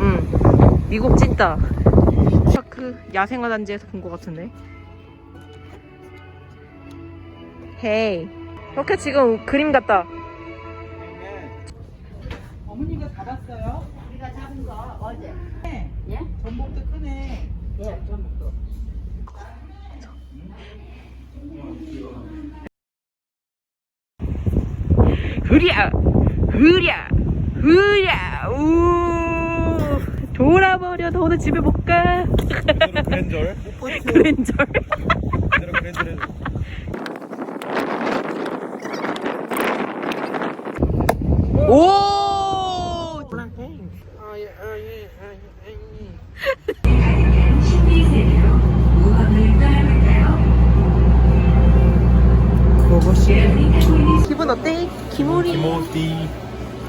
응. 미국 찐따. 파크 야생화 단지에서 본 것 같은데. 헤이. 이렇게 지금 그림 같다. 어머니가 잡았어요? 우리가 잡은 거 어제. 네. 예? 전복도 크네. 예, 전복도. 흐랴! 흐랴! 흐랴! 우! 돌아버려. 너 오늘 집에 못 가. 그랜절 그랜절. 그대로 그랜절 해줘 오! 기분 어때? 기모리. 김호띠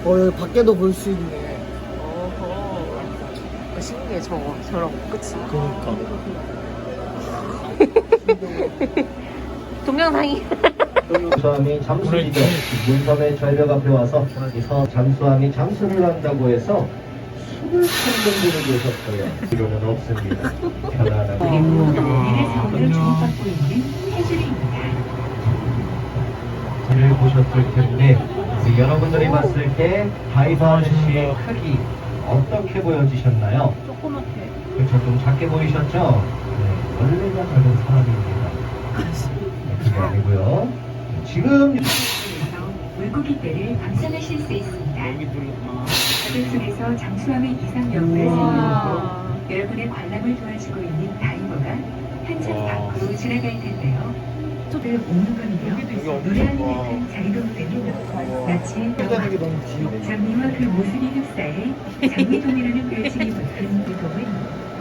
어, 여기 밖에도 볼 수 있네. 어허. 신기해 저거 저런 거 그치? 그니까 동영상이 잠수함이 잠수지죠. 문섬의 절벽 앞에 와서 이서 잠수함이 잠수를 한다고 해서 숨을 찾는 분들이 계셨어요. 이론은 없습니다. 편안하게. 를 보셨을 텐데 그 여러분들이 봤을 때 다이버 아저씨의 크기 어떻게 보여지셨나요? 조그맣게 그렇죠. 좀 작게 보이셨죠? 네, 원래가 다른 사람입니다. 네, 그게 아니고요. 지금 물고기 떼를 감상하실 수 있습니다. 바닷 속에서 잠수함의 이상 여부를 살펴보고 여러분의 관람을 도와주고 있는 다이버가 현장 밖으로 지나갈 텐데요. 를 오는 거는요. 노래하는 듯한 자유로움때문에 마치 영화 너무 귀여워. 장미와 그 모습이 흡사해 장미동이라는 별칭이 붙은 이 동은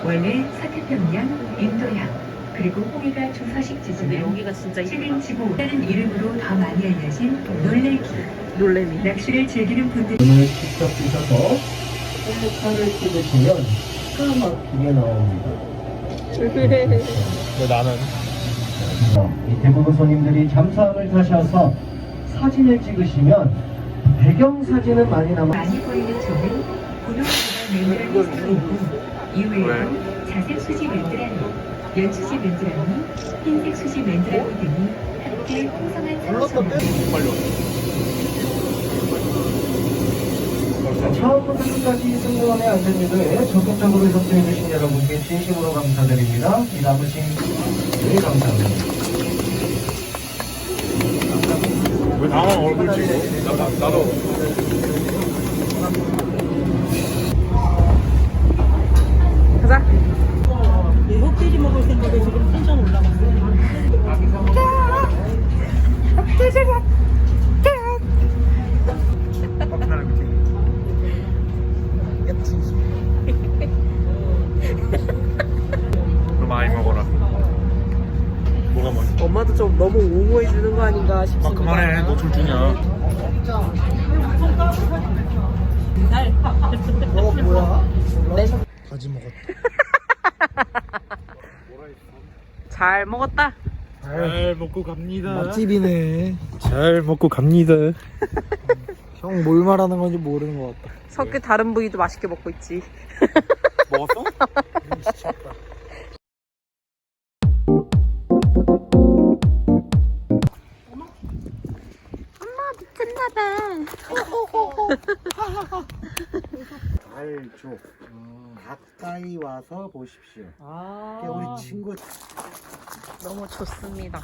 원래 서태평양, 인도양, 그리고 홍해가 주 근데 서식지지만 여기가 진짜 최근 지구라는 이름으로 더 많이 알려진 놀래기. 놀래미. 낚시를 즐기는 분들이 눈을 직접 뜨셔서 헬리카를 찍으시면 까맣게 나옵니다. 왜 나는. 이 대부분 손님들이 잠수함을 타셔서 사진을 찍으시면 배경 사진은 많이 남아 많이 보이는 점은 고동보다 맨드라미 스토리고 이외에도 자색 수지 맨드라미, 연수지 맨드라미, 흰색 수지 맨드라미 등이 함께 풍성한 상호성을 처음부터 끝까지 승무원의 안전유도에 적극적으로 협조해주신 여러분께 진심으로 감사드립니다. 이 남으신 네 감사합니다. 나만 얼굴? 나, 나도 뭐가 맛있어? 엄마도 좀 너무 옹호해 주는 거 아닌가 싶습니다 아 그만해 너 줄중이야 어, 뭐야? 네. 가지 먹었다. 잘 먹었다 잘 먹고 갑니다 맛집이네. 잘 먹고 갑니다 형 뭘 말하는 건지 모르는 것 같다. 석규 다른 부위도 맛있게 먹고 있지 먹었어? 잘 줘. 가까이 와서 보십시오. 아 이게 우리 친구 너무 좋습니다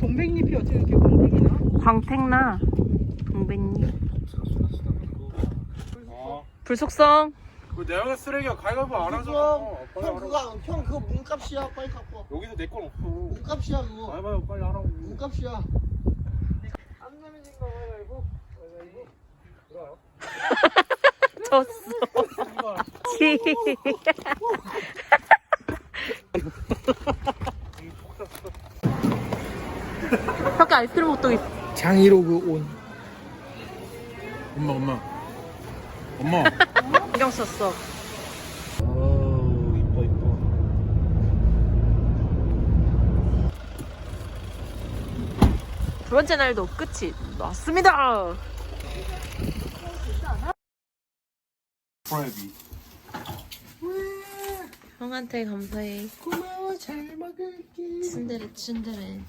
동백잎이 어떻게 이렇게 동백이 나? 광택나 동백잎 어. 불속성 그 내가 쓰레기야 가위바위보 안 하잖아 빨리 형 하라고. 그거 형 그거 문값이야 빨리 갖고 와. 여기서 내 건 없어 문값이야 그거. 가위바위보 빨리 하라고 문값이야. 안 내면 진거 가위바위보. 가위바위보. 졌어 치. 석규 아이스크림 호떡 있어 장이로그 온. 엄마 엄마 엄마 안경 썼어 이뻐 이뻐 번째 날도 끝이 났습니다. 프라이비. 형한테 감사해. 고마워 잘 먹을게. 츤데레 츤데레.